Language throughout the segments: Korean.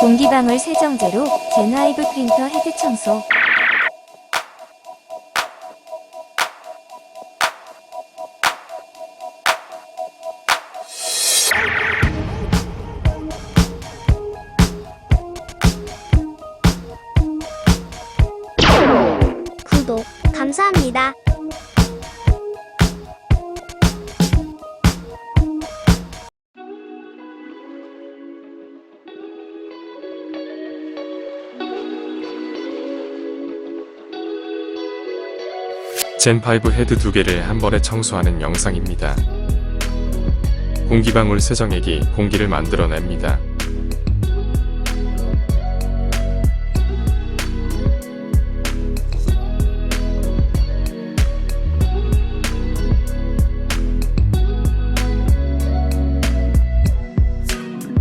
공기방울 세정제로 제나이브 프린터 헤드 청소 구독 감사합니다. 젠5 헤드 두 개를 한 번에 청소하는 영상입니다. 공기방울 세정액이 공기를 만들어냅니다.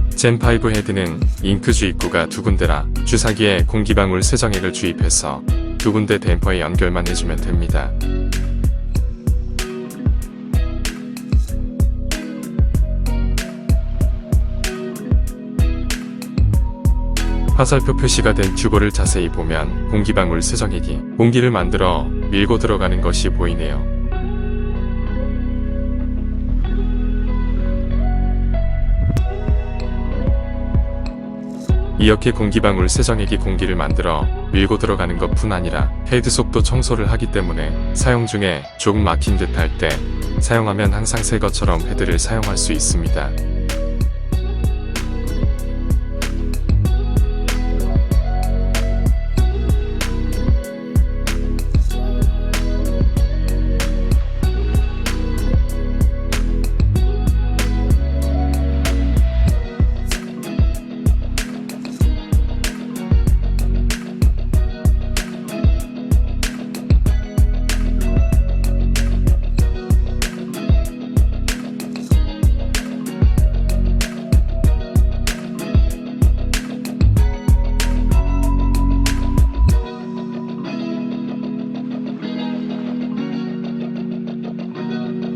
젠5 헤드는 잉크 주입구가 두 군데라 주사기에 공기방울 세정액을 주입해서 두 군데 댐퍼에 연결만 해주면 됩니다. 화살표 표시가 된 튜브를 자세히 보면 공기방울 세정액이 공기를 만들어 밀고 들어가는 것이 보이네요. 이렇게 공기방울 세정액이 공기를 만들어 밀고 들어가는 것뿐 아니라 헤드 속도 청소를 하기 때문에 사용 중에 조금 막힌 듯 할 때 사용하면 항상 새 것처럼 헤드를 사용할 수 있습니다.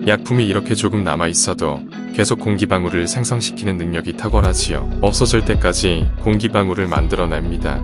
약품이 이렇게 조금 남아 있어도 계속 공기방울을 생성시키는 능력이 탁월하지요. 없어질 때까지 공기방울을 만들어냅니다.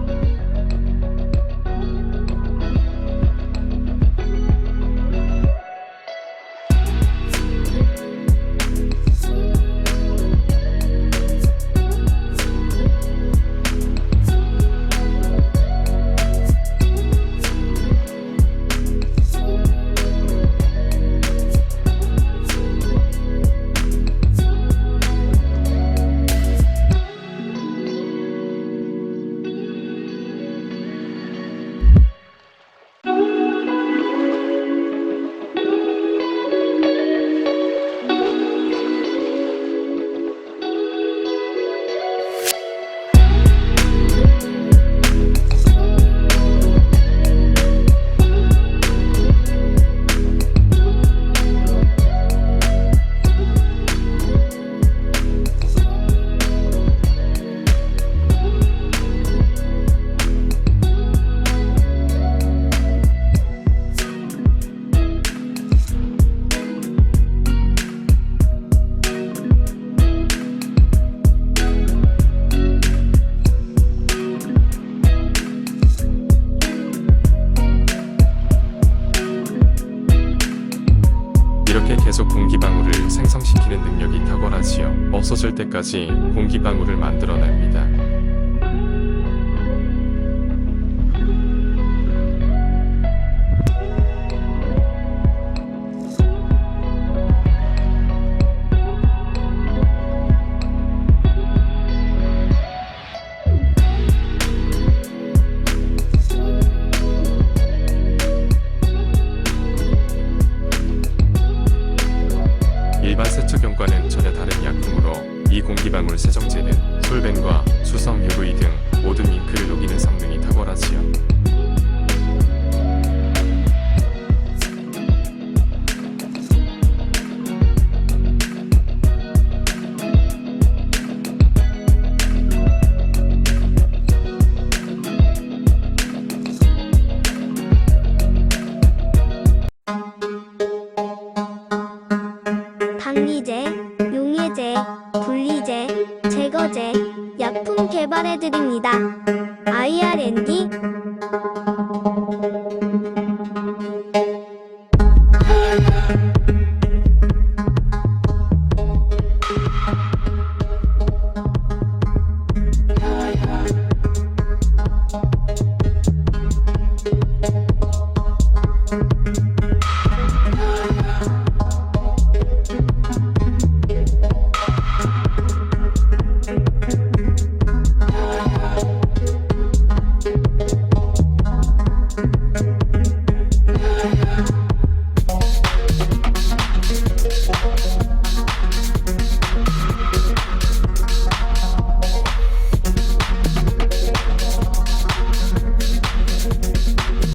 없어질 때까지 공기방울을 만들어냅니다. 일반 세척용과는 공기방울 세정제는 솔벤과 수성 UV 등 모든 잉크를 녹이는 성능이 탁월하지요. 박미재 세제, 분리제, 제거제, 약품 개발해드립니다. IR&D